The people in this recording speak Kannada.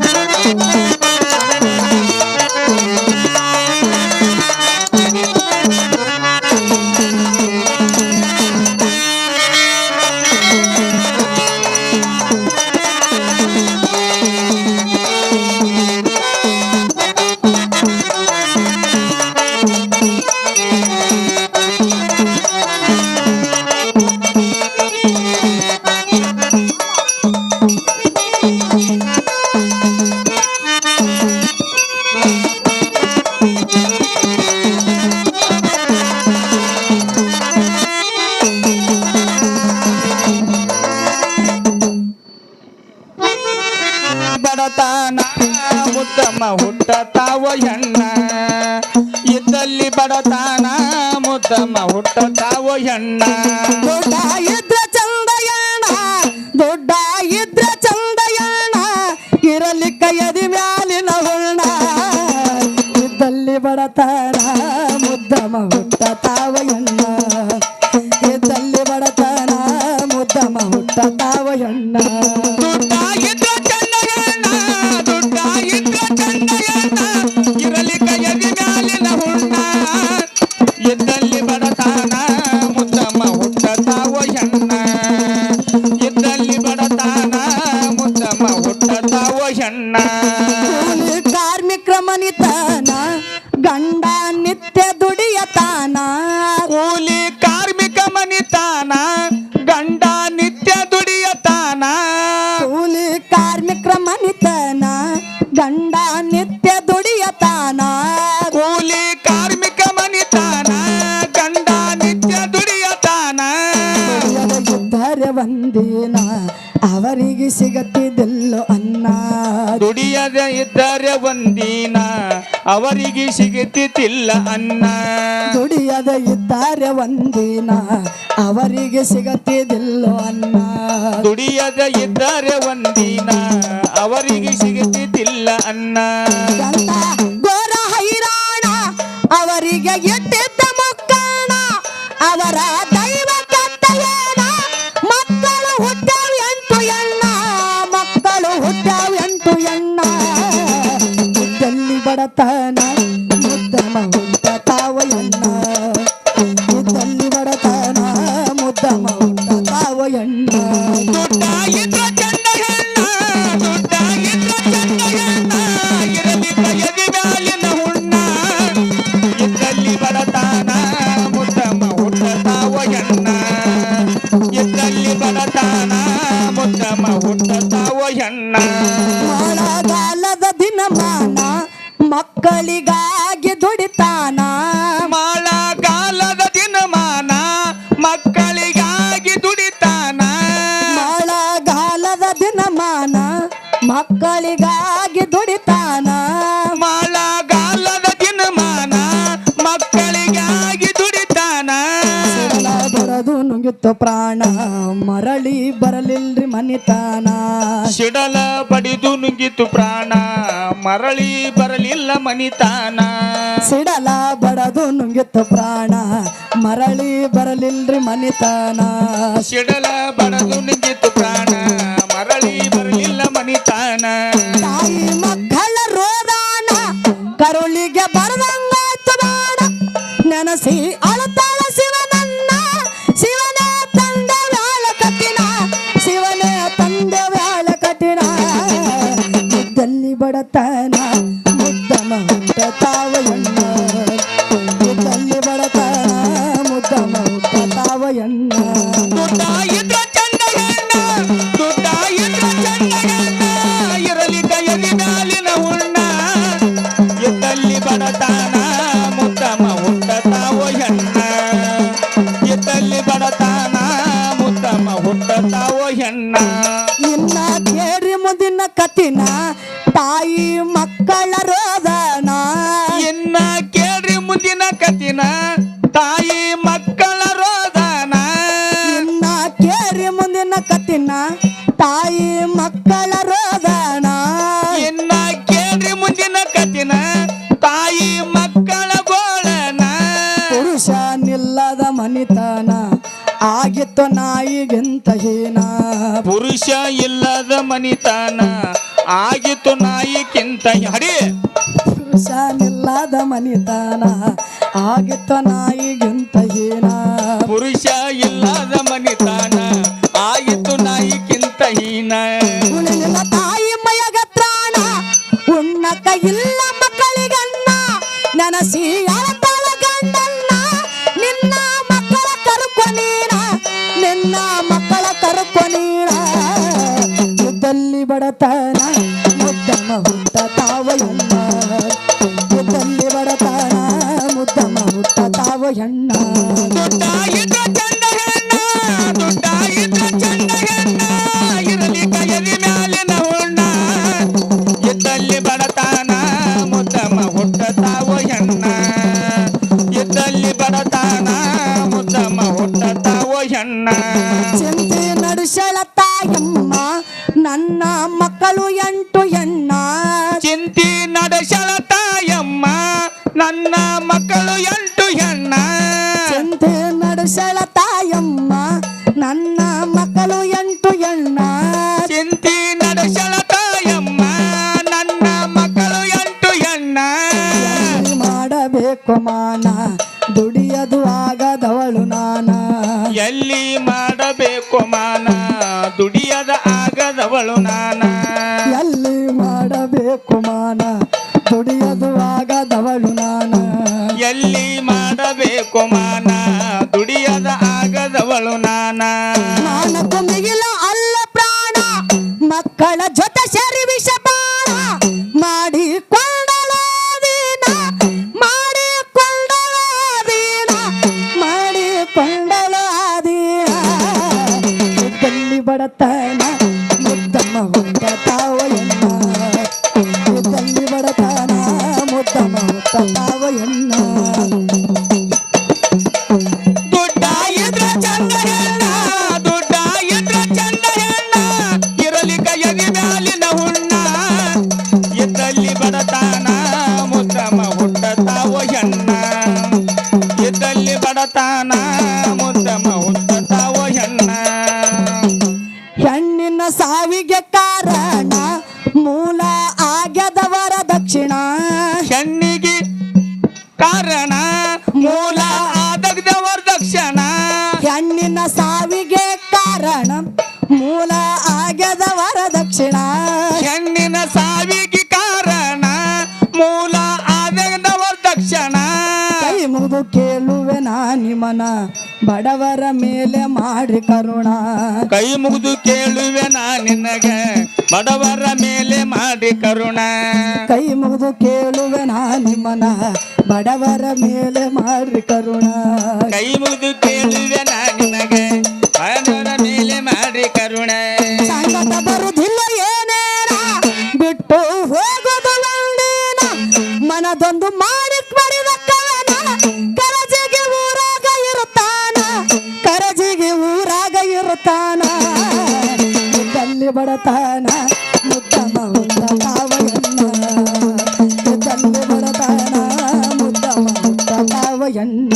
ಬಡತನ ಹುಟ್ಟತಾವ ಹೆಣ್ಣ. ಇದ್ದಲ್ಲಿ ಬಡತಾನ, ಮುದ್ದಮ್ಮ ಹುಟ್ಟತಾವ ಹೆಣ್ಣ. ದೊಡ್ಡ ಇದ್ರ ಚಂದಯಣ ದೊಡ್ಡ ಇದ್ರ ಚಂದಯಣ ಇರಲಿಕ್ಕ ಎದಿ ಮ್ಯಾಲಿನ ಹುಣ್ಣ. ಇದ್ದಲ್ಲಿ ಬಡತಾನ ಮುದ್ದಮ ಹುಟ್ಟ ತಾವಯಣ್ಣ ಒಂದಿನ ಅವರಿಗೆ ಸಿಗತ್ತಿದ್ದೆಲ್ಲೋ ಅನ್ನ ದುಡಿಯದ ಇದ್ದಾರೆ ಒಂದಿನ ಅವರಿಗೆ ಸಿಗುತ್ತಿಲ್ಲ ಅನ್ನ ದುಡಿಯದ ಇದ್ದಾರೆ ಒಂದಿನ ಅವರಿಗೆ ಸಿಗತ್ತಿದ್ದೆಲ್ಲೋ ಅನ್ನ ದುಡಿಯದ ಇದ್ದಾರೆ ಒಂದಿನ ಅವರಿಗೆ ಸಿಗುತ್ತಿಲ್ಲ ಅನ್ನ ನುಂಗಿತ್ತು ಪ್ರಾಣ. ಮರಳಿ ಬರಲಿಲ್ರಿ ಮನಿತಾನ. ಸಿಡಲ ಬಡಿದು ನುಂಗಿತು ಪ್ರಾಣ. ಮರಳಿ ಬರಲಿಲ್ಲ ಮನಿತಾನ. ಸಿಡಲ ಬಡದು ನುಂಗಿತ್ತು ಪ್ರಾಣ. ಮರಳಿ ಬರಲಿಲ್ರಿ ಮನಿತಾನ. ಸಿಡಲ ಬಡದು ನುಂಗಿತ್ತು ಪ್ರಾಣ. ಮರಳಿ ಬರಲಿಲ್ಲ ಮನಿತಾನ. ಮುಂದಿನ ಕತಿನ ತಾಯಿ ಮಕ್ಕಳ ರೋದನ ಇನ್ನ ಕೇಳ್ರಿ ಮುಂದಿನ ಕತಿನ ತಾಯಿ ಮಕ್ಕಳ ರೋದನ ಇನ್ನ ಕೇರಿ ಮುಂದಿನ ಕತಿನ ತಾಯಿ ಮಕ್ಕಳ ರೋದನ ಇನ್ನ ಕೇಳ್ರಿ ಮುಂದಿನ ಕತಿನ ತಾಯಿ ಮಕ್ಕಳ ಗೋಳನ ಪುರುಷ ನಿಲ್ಲದ ಮನಿತನ ಆಗಿತ್ತು ನಾಯಿಗಿಂತ ಹೀನ. ಪುರುಷ ಇಲ್ಲದ ಮನಿತಾನ. ಆಗಿತ್ತು ನಾಯಿಕ್ಕಿಂತ ಪುರುಷ ಇಲ್ಲದ ಮನಿತಾನ. ಆಗಿತ್ತ ನಾಯಿಗಿಂತ ಹೀನ. ಪುರುಷ ಇಲ್ಲದ ಮನಿತಾನ. ಆಗಿತ್ತು ನಾಯಿಕ್ಕಿಂತ ಹೀನ. ಉಳಿಲಿಲ್ಲ ತಾಯಿ ಮಯಗ ಪ್ರಾಣ. ಉಣ್ಣಕ ಇಲ್ಲ ಮಕ್ಕಳಿಗನ್ನ. ನನಸಿ ಅಳತಾಳ ಬಡತನ ಮುದ್ದಮ ಹುಟ್ಟ ತಾವಯನ್ನ ಯುದ್ಧಲ್ಲಿ ಬಡತನ ಮುದ್ದಮ ಹುಟ್ಟ ತಾವಯಣ್ಣ ದುಡ್ಡ ಇದ್ರ ಚಂದ ಹೆಣ್ಣ ದುಡ್ಡ ಇದ್ರ ಚಂದ ಹೆಣ್ಣ ಇರಲಿ ಕೈಯಲ್ಲಿ ಮ್ಯಾಲಿನ ಹುಣ್ಣ ಇದ್ದಲ್ಲಿ ಬಡತಾನ ಮುದ್ದಮ ಹುಟ್ಟತಾವ ಹೆಣ್ಣ ಇದ್ದಲ್ಲಿ ಬಡತಾನ ಮುದ್ದಮ ಹುಟ್ಟತಾವ ಹೆಣ್ಣ ಮಕ್ಕಳು ಎಂಟು ಎಣ್ಣ ಚಿಂತಿ ನಡೆಸಳ ತಾಯಮ್ಮ ನನ್ನ ಮಕ್ಕಳು ಎಂಟು ಹೆಣ್ಣ ಚಿಂತೆ ನಡೆಸಳ ತಾಯಮ್ಮ ನನ್ನ ಮಕ್ಕಳು ಎಂಟು ಎಣ್ಣ ಚಿಂತಿ ನಡೆಸಳ ತಾಯಮ್ಮ ನನ್ನ ಮಕ್ಕಳು ಎಂಟು ಎಲ್ಲಿ ಮಾಡಬೇಕು ಮಾನ? ದುಡಿಯದು ಆಗದವಳು ನಾನ. ಎಲ್ಲಿ ಮಾಡಬೇಕು ಮಾನ? ದುಡಿಯದ ಆಗದವಳು ನಾನ. ಮಾಡಬೇಕು ಮಾನ ದುಡಿಯದ ಆಗದವಳು ನಾನ. ಮಿಗಿಲ ಅಲ್ಲ ಪ್ರಾಣ ಮಕ್ಕಳ ಜೊತೆ ಸರಿ ಬಡತಾನ ಮುದ್ರಮ ಹುಟ್ಟತಾವ ಹೆಣ್ಣ? ಇದ್ದಲ್ಲಿ ಬಡತಾನ ಮುದ್ರಮ ಹುಟ್ಟತಾವ ಹೆಣ್ಣ? ಹೆಣ್ಣಿನ ಸಾವಿಗೆ ಕಾರಣ ಮೂಲ ಆಗ್ಯದವರ ದಕ್ಷಿಣ. ಹೆಣ್ಣಿಗೆ ಕಾರಣ ಕೈ ಕೇಳುವೆ ನಾ ನಿಮನ ಬಡವರ ಮೇಲೆ ಮಾಡಿ ಕರುಣ. ಕೈ ಮುಗಿದು ಕೇಳುವೆ ನಾ ನಿನಗೆ. ಬಡವರ ಮೇಲೆ ಮಾಡಿ ಕರುಣ. ಕೈ ಮುಗಿದು ಕೇಳುವೆ ನಾ ನಿಮನ ಬಡವರ ಮೇಲೆ ಮಾಡಿ ಕರುಣ. ಕೈ ಮುಗಿದು ಇರುತ್ತಾನ ಇದ್ದಲ್ಲಿ ಬಡತಾನ ಮುದ್ದಮ ಮುದ್ದ ಕಾವಯಣ್ಣ ಇದ್ದಲ್ಲಿ ಬಡತಾನ ಮುದ್ದಮ ಹುಟ್ಟ ತಾವಯನ್ನ